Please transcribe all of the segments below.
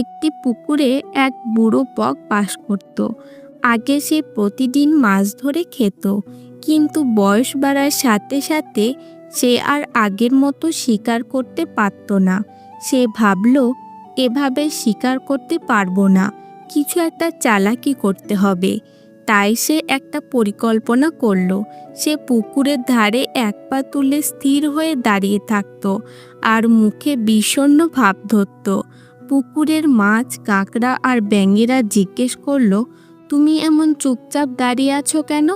একটি পুকুরে এক বুড়ো বক বাস করত। আগে সে প্রতিদিন মাছ ধরে খেত, কিন্তু বয়স বাড়ার সাথে সাথে সে আর আগের মতো শিকার করতে পারত না। সে ভাবল, এভাবে শিকার করতে পারব না, কিছু একটা চালাকি করতে হবে। তাই সে একটা পরিকল্পনা করল। সে পুকুরের ধারে এক পা তুলে স্থির হয়ে দাঁড়িয়ে থাকতো আর মুখে বিষণ্ণ ভাব ধরত। পুকুরের মাছ, কাঁকড়া আর ব্যাঙেরা জিজ্ঞেস করল, তুমি এমন চুপচাপ দাঁড়িয়ে আছো কেন?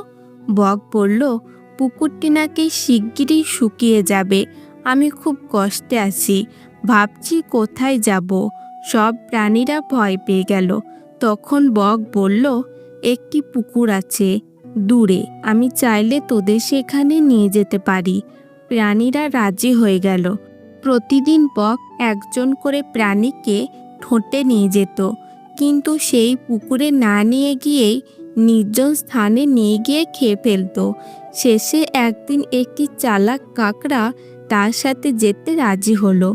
বক বলল, পুকুরটি নাকি শিগগিরই শুকিয়ে যাবে। আমি খুব কষ্টে আছি। ভাবছি কোথায় যাব। সব প্রাণীরা ভয় পেয়ে গেল। তখন বক বলল, একটি পুকুর আছে। দূরে। আমি চাইলে তোদের সেখানে নিয়ে যেতে পারি। প্রাণীরা রাজি হয়ে গেল। প্রতিদিন বক একজন করে প্রাণীকে ঠোঁটে নিয়ে যেত। কিন্তু সেই পুকুরে না নিয়ে গিয়েই নির্জন স্থানে নিয়ে গিয়ে খেয়ে ফেলতো। শেষে একদিন একটি চালাক কাকড়া তার সাথে যেতে রাজি হলো।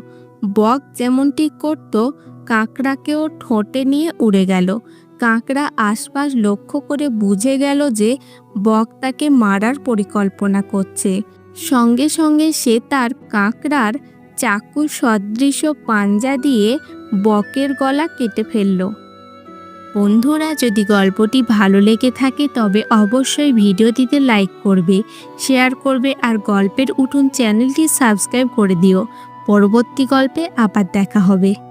বক যেমনটি করত, কাঁকড়াকেও ঠোঁটে নিয়ে উড়ে গেল। কাঁকড়া আশপাশ লক্ষ্য করে বুঝে গেল যে বক তাকে মারার পরিকল্পনা করছে। সঙ্গে সঙ্গে সে তার কাঁকড়ার চাকু সদৃশ পাঞ্জা দিয়ে বকের গলা কেটে ফেলল। বন্ধুরা, যদি গল্পটি ভালো লেগে থাকে, তবে অবশ্যই ভিডিওটিতে লাইক করবে, শেয়ার করবে আর গল্পের উঠুন চ্যানেলটি সাবস্ক্রাইব করে দিও। পরবর্তী গল্পে আবার দেখা হবে।